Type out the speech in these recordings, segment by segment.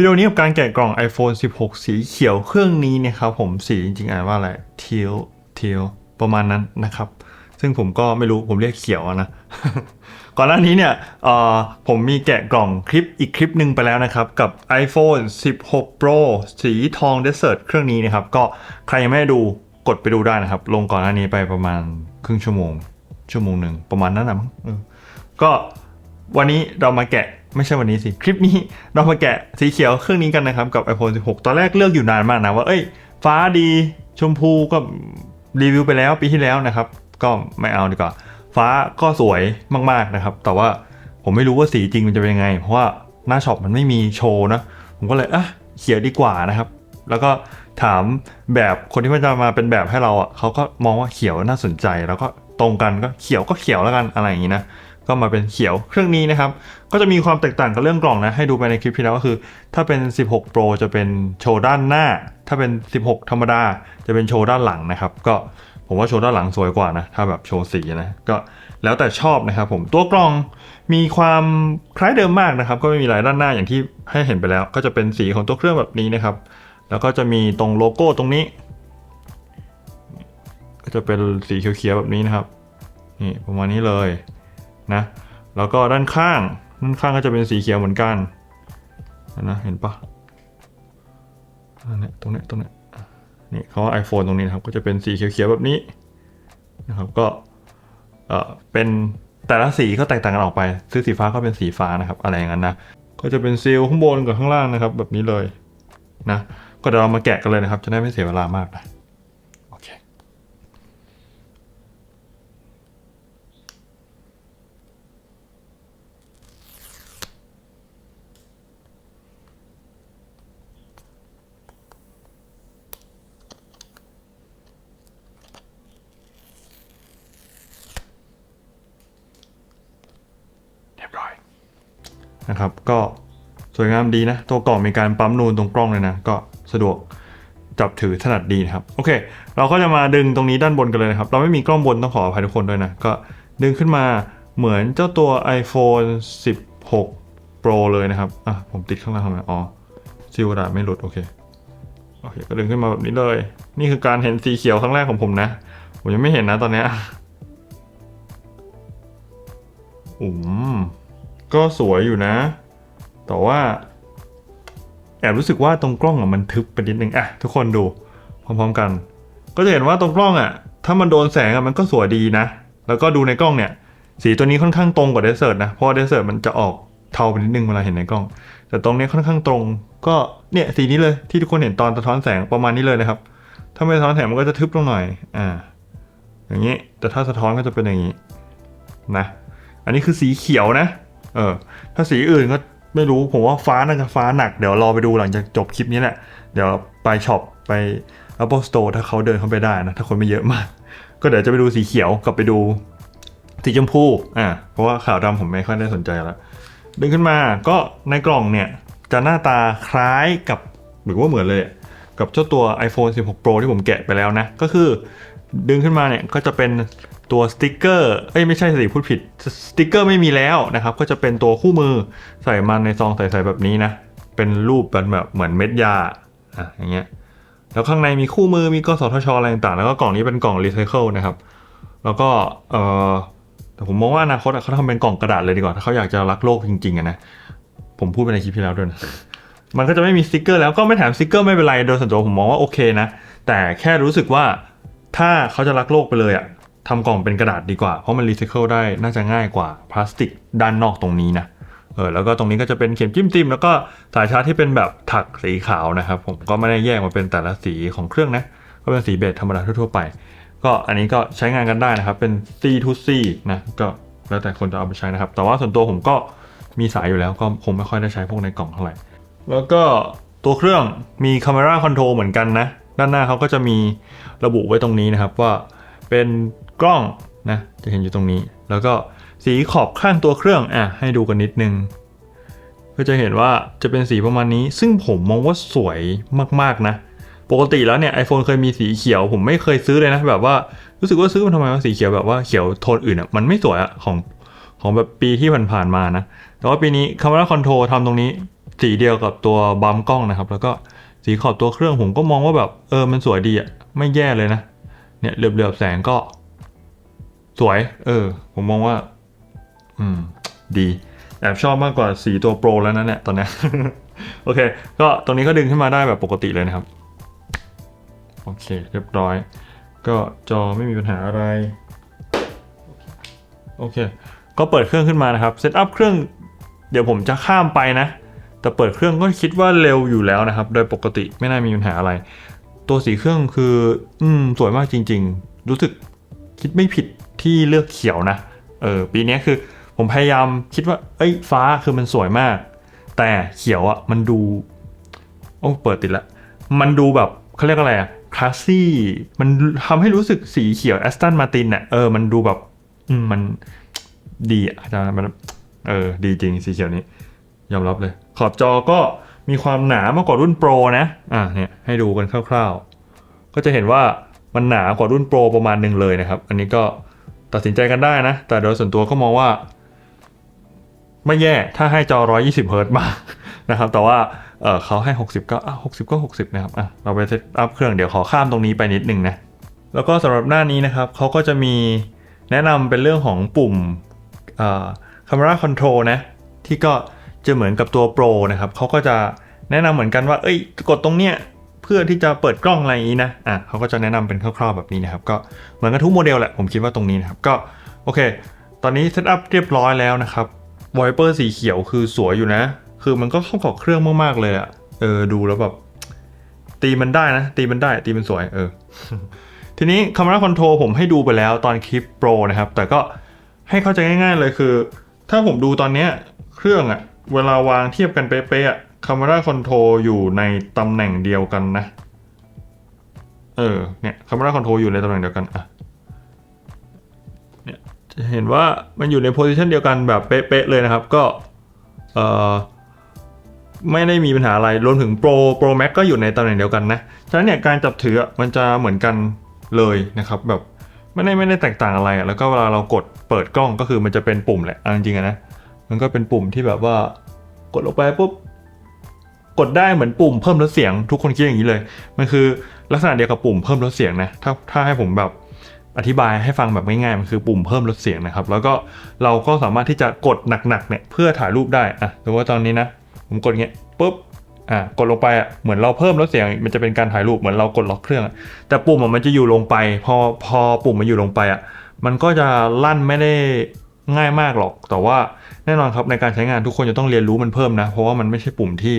วิดีโอนี้กับการแกะกล่อง iPhone 16 สีเขียวเครื่องนี้นี่ยครับผมสีจริงๆอ่านว่าอะไรเทียวเทียวประมาณนั้นนะครับ ซึ่งผมก็ไม่รู้ผมเรียกเขียวนะ ก่อนหน้านี้เนี่ยเออผมมีแกะกล่องคลิปอีกคลิปหนึ่งไปแล้วนะครับ กับ iPhone 16 Pro สีทอง Desert เครื่องนี้นะครับ ก็ใครยังไม่ได้ดูกดไปดูได้นะครับ ลงก่อนหน้านี้ไปประมาณครึ่งชั่วโมง ชั่วโมงหนึ่งประมาณนั้นนะก็วันนี้เรามาแกะ ไม่ใช่วันนี้สิ คลิปนี้เรามาแกะสีเขียวเครื่องนี้กันนะครับ กับ iPhone 16 ตอนแรกเลือกอยู่นานมากนะว่า เอ้ย ฟ้าดีชมพูก็รีวิวไปแล้วปีที่แล้วนะครับ ก็ไม่เอาดีกว่า ฟ้าก็สวยมากๆนะครับ แต่ว่าผมไม่รู้ว่าสีจริงมันจะเป็นยังไง เพราะว่าหน้าช็อปมันไม่มีโชว์นะ ผมก็เลยอะเขียวดีกว่านะครับ แล้วก็ถามแบบคนที่มันจะมาเป็นแบบให้เราอะเขาก็มองว่าเขียวน่าสนใจ แล้วก็ตรงกันก็เขียวก็เขียวแล้วกันอะไรอย่างนี้นะ ก็มาเป็นเขียว เครื่องนี้นะครับ ก็จะมีความแตกต่างกับเรื่องกล่องนะ ให้ดูไปในคลิปที่แล้วก็คือ ถ้าเป็น 16 Pro จะเป็นโชว์ด้านหน้า ถ้าเป็น 16 ธรรมดา จะเป็นโชว์ด้านหลังนะครับ ก็ผมว่าโชว์ด้านหลังสวยกว่านะ ถ้าแบบโชว์สีนะ ก็แล้วแต่ชอบนะครับผมตัวกล่องมีความคล้ายเดิมมากนะครับ ก็ไม่มีลายด้านหน้าอย่างที่ให้เห็นไปแล้ว ก็จะเป็นสีของตัวเครื่องแบบนี้นะครับ แล้วก็จะมีตรงโลโก้ตรงนี้ ก็จะเป็นสีเขียวๆแบบนี้นะครับนี่ประมาณนี้เลย นะแล้วก็ด้านข้างด้านข้างก็จะเป็นสีเขียวเหมือนกันนะเห็นปะนนตรงเนี้ยตรงเนี้ยนี่เขาไอโฟนตรงนี้นะครับก็จะเป็นสีเขียวๆแบบนี้นะครับก็เออเป็นแต่ละสีก็แตกต่างกันออกไป ซื้อสีฟ้าก็เป็นสีฟ้านะครับ อะไรอย่างนั้นนะก็จะเป็นซีลข้างบนกับข้างล่างนะครับ แบบนี้เลยนะก็เดี๋ยวเรามาแกะกันเลยนะครับ จะได้ไม่เสียเวลามากนะ โอเค เรียบร้อย นะครับ ก็สวยงามดีนะ ตัวกล่องมีการปั๊มนูนตรงกล้องเลยนะ ก็สะดวกจับถือถนัดดีนะครับ โอเค เราก็จะมาดึงตรงนี้ด้านบนกันเลยนะครับ เราไม่มีกล้องบนต้องขออภัยทุกคนด้วยนะ ก็ดึงขึ้นมาเหมือนเจ้าตัว iPhone 16 Pro เลยนะครับ อะ ผมติดข้างล่างทำไมอ๋อซิลกระดาษไม่หลุด โอเค โอเค ก็ดึงขึ้นมาแบบนี้เลย นี่คือการเห็นสีเขียวครั้งแรกของผมนะ ผมยังไม่เห็นนะตอนเนี้ยอืม ก็สวยอยู่นะ แต่ว่าแอบรู้สึกว่าตรงกล้องอะมันทึบไปนิดนึงอะทุกคนดูพร้อมๆกัน ก็จะเห็นว่าตรงกล้องอะ ถ้ามันโดนแสงอะมันก็สวยดีนะ แล้วก็ดูในกล้องเนี่ย สีตัวนี้ค่อนข้างตรงกว่าเดสเซอร์ตนะเพราะเดสเซอร์ตมันจะออกเทาไปนิดนึงเวลาเห็นในกล้อง แต่ตรงนี้ค่อนข้างตรง ก็เนี่ยสีนี้เลยที่ทุกคนเห็นตอนสะท้อนแสงประมาณนี้เลยนะครับ ถ้าไม่สะท้อนแสงมันก็จะทึบลงหน่อย อ่า อย่างนี้แต่ถ้าสะท้อนก็จะเป็นอย่างนี้นะ อันนี้คือสีเขียวนะ เออ ถ้าสีอื่นก็ไม่รู้ผมว่าฟ้าน่าจะฟ้าหนัก เดี๋ยวรอไปดูหลังจากจบคลิปนี้แหละ เดี๋ยวไปช็อปไป Apple Store ถ้าเขาเดินเข้าไปได้นะ ถ้าคนไม่เยอะมาก ก็เดี๋ยวจะไปดูสีเขียวกับไปดูสีชมพูอ่าเพราะว่าขาวดำผมไม่ค่อยได้สนใจแล้วดึงขึ้นมาก็ในกล่องเนี่ยจะหน้าตาคล้ายกับหรือว่าเหมือนเลย กับเจ้าตัว iPhone 16 Pro ที่ผมแกะไปแล้วนะ ก็คือ ดึงขึ้นมาเนี่ยก็จะเป็นตัวสติกเกอร์เอ้ยไม่ใช่สิพูดผิดสติกเกอร์ไม่มีแล้วนะครับ ก็จะเป็นตัวคู่มือใส่มันในซองใสๆแบบนี้นะ เป็นรูปแบบแบบเหมือนเม็ดยาอะอย่างเงี้ยแล้วข้างในมีคู่มือมีกสทช อะไรต่างๆ แล้วก็กล่องนี้เป็นกล่องรีไซเคิลนะครับ แล้วก็เออแต่ผมมองว่าอนาคตเขาทำเป็นกล่องกระดาษเลยดีกว่า ถ้าเขาอยากจะรักโลกจริงๆอะนะ ผมพูดไปในคลิปที่แล้วด้วยนะมันก็จะไม่มีสติกเกอร์แล้วก็ไม่แถมสติกเกอร์ไม่เป็นไร โดยส่วนตัวผมมองว่าโอเคนะ แต่แค่รู้สึกว่า ถ้าเขาจะรักโลกไปเลยอะทำกล่องเป็นกระดาษดีกว่า เพราะมันรีไซเคิลได้น่าจะง่ายกว่าพลาสติกด้านนอกตรงนี้นะเออแล้วก็ตรงนี้ก็จะเป็นเข็มจิ้มจิ้มแล้วก็สายชาร์จที่เป็นแบบถักสีขาวนะครับผมก็ไม่ได้แยกมาเป็นแต่ละสีของเครื่องนะ ก็เป็นสีเบจธรรมดาทั่วๆไป ก็อันนี้ก็ใช้งานกันได้นะครับ เป็น C to C นะก็แล้วแต่คนจะเอาไปใช้นะครับ แต่ว่าส่วนตัวผมก็มีสายอยู่แล้วก็คงไม่ค่อยได้ใช้พวกในกล่องเท่าไหร่แล้วก็ตัวเครื่องมี Camera Control เหมือนกันนะ ด้านหน้าเขาก็จะมีระบุไว้ตรงนี้นะครับว่าเป็นกล้องนะจะเห็นอยู่ตรงนี้ แล้วก็สีขอบข้างตัวเครื่องอะให้ดูกันนิดนึง ก็จะเห็นว่าจะเป็นสีประมาณนี้ ซึ่งผมมองว่าสวยมากๆนะ ปกติแล้วเนี่ย iPhone เคยมีสีเขียว ผมไม่เคยซื้อเลยนะ แบบว่ารู้สึกว่าซื้อมันทำไมว่าสีเขียวแบบว่าเขียวโทนอื่นอะมันไม่สวยอะของของแบบปีที่ผ่านๆมานะ แต่ว่าปีนี้ Camera Control ทำตรงนี้สีเดียวกับตัวบัมกล้องนะครับ แล้วก็ สีขอบตัวเครื่องผมก็มองว่าแบบเออมันสวยดีอะไม่แย่เลยนะ เนี่ยเหลือบๆแสงก็ สวย เออ ผมมองว่า อืม ดีแอบชอบมากกว่าสีตัวโปรแล้วนะเนี่ยตอนนี้โอเค ก็ตรงนี้ก็ดึงขึ้นมาได้แบบปกติเลยนะครับ โอเค เรียบร้อย ก็จอไม่มีปัญหาอะไร โอเค ก็เปิดเครื่องขึ้นมานะครับเซตอัพเครื่อง เดี๋ยวผมจะข้ามไปนะ แต่เปิดเครื่องก็คิดว่าเร็วอยู่แล้วนะครับ โดยปกติไม่น่ามีปัญหาอะไร ตัวสีเครื่องคือ อืมสวยมากจริง ๆ รู้สึกคิดไม่ผิดที่เลือกเขียวนะ เออปีนี้คือผมพยายามคิดว่า เอ้ยฟ้าคือมันสวยมาก แต่เขียวอะ่ะมันดู โอ้เปิดติดละ มันดูแบบเขาเรียกอะไรอะคลาสซี่มันทำให้รู้สึกสีเขียวแอสตันมาตินอะเออมันดูแบบ อืมมันดีอะอาจารย์มันเออดีจริงสีเขียวนี้ ยอมรับเลย ขอบจอก็มีความหนามากกว่ารุ่นโปรนะ อะเนี่ยให้ดูกันคร่าวๆ ก็จะเห็นว่ามันหนากว่ารุ่นโปรประมาณหนึ่งเลยนะครับ อันนี้ก็ตัดสินใจกันได้นะ แต่โดยส่วนตัวก็มองว่า ไม่แย่ถ้าให้จอ 120 เฮิร์ตมานะครับ แต่ว่าเเขาให้ 60 ก็อะ60 ก็ 60 นะครับอะเราไปเซตอัพเครื่องเดี๋ยวขอข้ามตรงนี้ไปนิดนึงนะ แล้วก็สำหรับหน้านี้นะครับเขาก็จะมีแนะนำเป็นเรื่องของปุ่มอ่อ camera control นะ ที่ก็ จะเหมือนกับตัว Pro นะครับเขาก็จะแนะนำเหมือนกันว่า เอ้ย กดตรงเนี้ยเพื่อที่จะเปิดกล้องอะไรอย่างนี้นะอะเขาก็จะแนะนำเป็นคร่าวๆแบบนี้นะครับ ก็เหมือนกันทุกโมเดลแหละผมคิดว่าตรงนี้นะครับ ก็โอเค ตอนนี้เซตอัพเรียบร้อยแล้วนะครับไวเปอร์สีเขียวคือสวยอยู่นะ คือมันก็เข้ากับเครื่องมากๆเลยอะเออดูแล้วแบบตีมันได้นะ ตีมันได้ตีมันสวยเออทีนี้ Camera Control ผมให้ดูไปแล้วตอนคลิป Pro นะครับ แต่ก็ให้เข้าใจง่าย ๆเลยคือ ถ้าผมดูตอนเนี้ยเครื่องอะ เวลาวางเทียบกันเป๊ะๆอะ Camera Control อยู่ในตำแหน่งเดียวกันนะ เออ เนี่ย Camera Control อยู่ในตำแหน่งเดียวกันอะเนี่ยจะเห็นว่ามันอยู่ในโพ i ิชันเดียวกันแบบเป๊ะๆเลยนะครับ ก็ เอ่อไม่ได้มีปัญหาอะไรรวมถึง Pro Pro Max ก็อยู่ในตำแหน่งเดียวกันนะ ฉะนั้นเนี่ยการจับถืออะมันจะเหมือนกันเลยนะครับแบบไม่ได้ไม่ได้แตกต่างอะไรอะแล้วก็เวลาเรากดเปิดกล้องก็คือมันจะเป็นปุ่มแหละจริงๆนะ มันก็เป็นปุ่มที่แบบว่า กดลงไปปุ๊บกดได้เหมือนปุ่มเพิ่มลดเสียงทุกคนคิดอย่างนี้เลย มันคือลักษณะเดียวกับปุ่มเพิ่มลดเสียงนะถ้าถ้าให้ผมแบบอธิบายให้ฟังแบบง่ายๆมันคือปุ่มเพิ่มลดเสียงนะครับ แล้วก็เราก็สามารถที่จะกดหนักๆเนี่ยเพื่อถ่ายรูปได้อะสมมติว่าตอนนี้นะ ผมกดเงี้ยปุ๊บอ่ากดลงไปอะเหมือนเราเพิ่มลดเสียง มันจะเป็นการถ่ายรูปเหมือนเรากดล็อกเครื่องอแต่ปุ่มอะมันจะอยู่ลงไป พอพอปุ่มมันอยู่ลงไปอะมันก็จะลั่นไม่ได้ ง่ายมากหรอก แต่ว่าแน่นอนครับในการใช้งานทุกคนจะต้องเรียนรู้มันเพิ่มนะ เพราะว่ามันไม่ใช่ปุ่มที่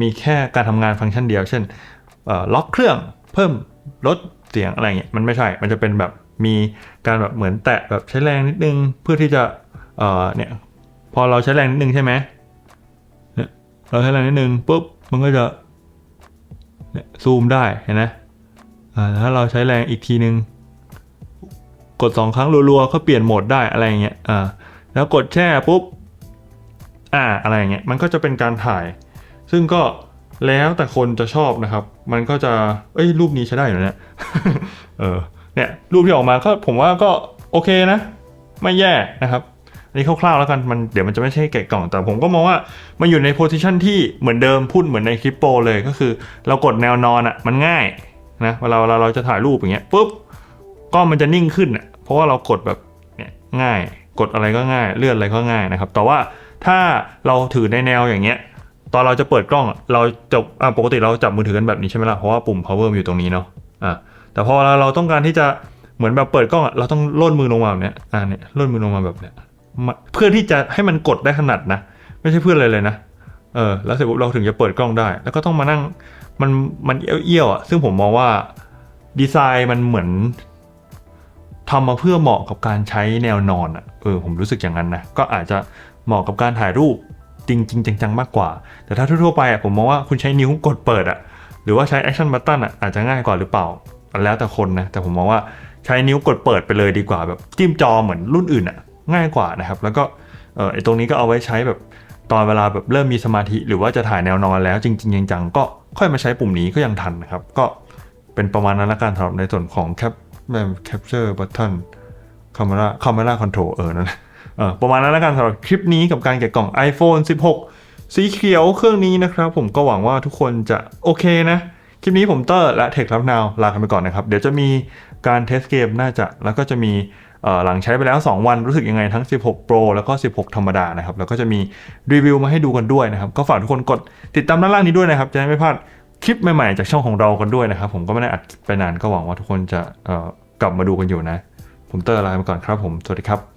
มีแค่การทำงานฟังก์ชันเดียว เช่นล็อกเครื่องเพิ่มลดเสียงอะไรเงี้ยมันไม่ใช่ มันจะเป็นแบบมีการแบบเหมือนแตะแบบใช้แรงนิดนึงเพื่อที่จะเเนี่ยพอเราใช้แรงนิดนึงใช่ไหมเราใช้แรงนิดนึงปุ๊บมันก็จะเนี่ยซูมได้เห็นไหมถ้าเราใช้แรงอีกทีนึง กดสองครั้งรัวๆก็เปลี่ยนโหมดได้อะไรเงี้ยอ่าแล้วกดแช่ปุ๊บอ่าอะไรเงี้ยมันก็จะเป็นการถ่าย ซึ่งก็แล้วแต่คนจะชอบนะครับ มันก็จะเอ้ยรูปนี้ใช้ได้อยู่นะเนี่ยเออเนี่ยรูปที่ออกมาก็ผมว่าก็โอเคนะ ไม่แย่นะครับอันนี้คร่าวๆแล้วกันมันเดี๋ยวมันจะไม่ใช่แกะกล่องแต่ผมก็มองว่ามันอยู่ในโพสิชันที่เหมือนเดิมพูดเหมือนในคลิปโปรเลยก็คือ เรากดแนวนอนอะมันง่ายนะเวลาเวลาเราจะถ่ายรูปอย่างเงี้ยปุ๊บกล้องมันจะนิ่งขึ้นอะ ราะว่าเรากดแบบเนี่ยง่าย กดอะไรก็ง่าย เลื่อนอะไรก็ง่ายนะครับ แต่ว่าถ้าเราถือในแนวอย่างเงี้ย ตอนเราจะเปิดกล้อง เราจะปกติเราจับมือถือกันแบบนี้ใช่ไหมล่ะ เพราะว่าปุ่ม power มันอยู่ตรงนี้เนาะ อะแต่พอเราเราต้องการที่จะเหมือนแบบเปิดกล้องเราต้องล่นมือลงมาแบบเนี้ย อะเนี่ยล่นมือลงมาแบบเนี้ย เพื่อที่จะให้มันกดได้ขนาดนะ ไม่ใช่เพื่ออะไรเลยนะ เออ แล้วเสร็จปุ๊บเราถึงจะเปิดกล้องได้ แล้วก็ต้องมานั่ง มัน มันเอี้ยวๆอะ ซึ่งผมมองว่าดีไซน์มันเหมือน ทำมาเพื่อเหมาะกับการใช้แนวนอนอะเออผมรู้สึกอย่างนั้นนะก็อาจจะเหมาะกับการถ่ายรูปจริงจริงจังๆมากกว่า แต่ถ้าทั่วๆไปอะผมมองว่าคุณใช้นิ้วกดเปิดอะหรือว่าใช้ action button อะอาจจะง่ายกว่าหรือเปล่า แล้วแต่คนนะแต่ผมมองว่าใช้นิ้วกดเปิดไปเลยดีกว่าแบบจิ้มจอเหมือนรุ่นอื่นอะง่ายกว่านะครับ แล้วก็เออไอตรงนี้ก็เอาไว้ใช้แบบตอนเวลาแบบเริ่มมีสมาธิหรือว่าจะถ่ายแนวนอนแล้ว จริงๆจังๆก็ค่อยมาใช้ปุ่มนี้ก็ยังทันนะครับ ก็เป็นประมาณนั้นละกันสำหรับในส่วนของแอป cap capture button camera camera control เออนั่นแหละเออประมาณนั้นและกันสำหรับคลิปนี้กับการแกะกล่อง iPhone 16 สีเขียวเครื่องนี้นะครับ ผมก็หวังว่าทุกคนจะโอเคนะ คลิปนี้ผมเตอร์และเทครับนาวลากันไปก่อนนะครับ เดี๋ยวจะมีการเทสเกมน่าจะแล้วก็จะมีหลังใช้ไปแล้ว 2 วันรู้สึกยังไงทั้ง 16 Pro แล้วก็ 16 ธรรมดานะครับ แล้วก็จะมีรีวิวมาให้ดูกันด้วยนะครับ ก็ฝากทุกคนกดติดตามด้านล่างนี้ด้วยนะครับ จะได้ไม่พลาด คลิปใหม่ๆจากช่องของเรากันด้วยนะครับ ผมก็ไม่ได้อัดไปนานก็หวังว่าทุกคนจะกลับมาดูกันอยู่นะ ผมเตอร์ลาไปก่อนครับผม สวัสดีครับ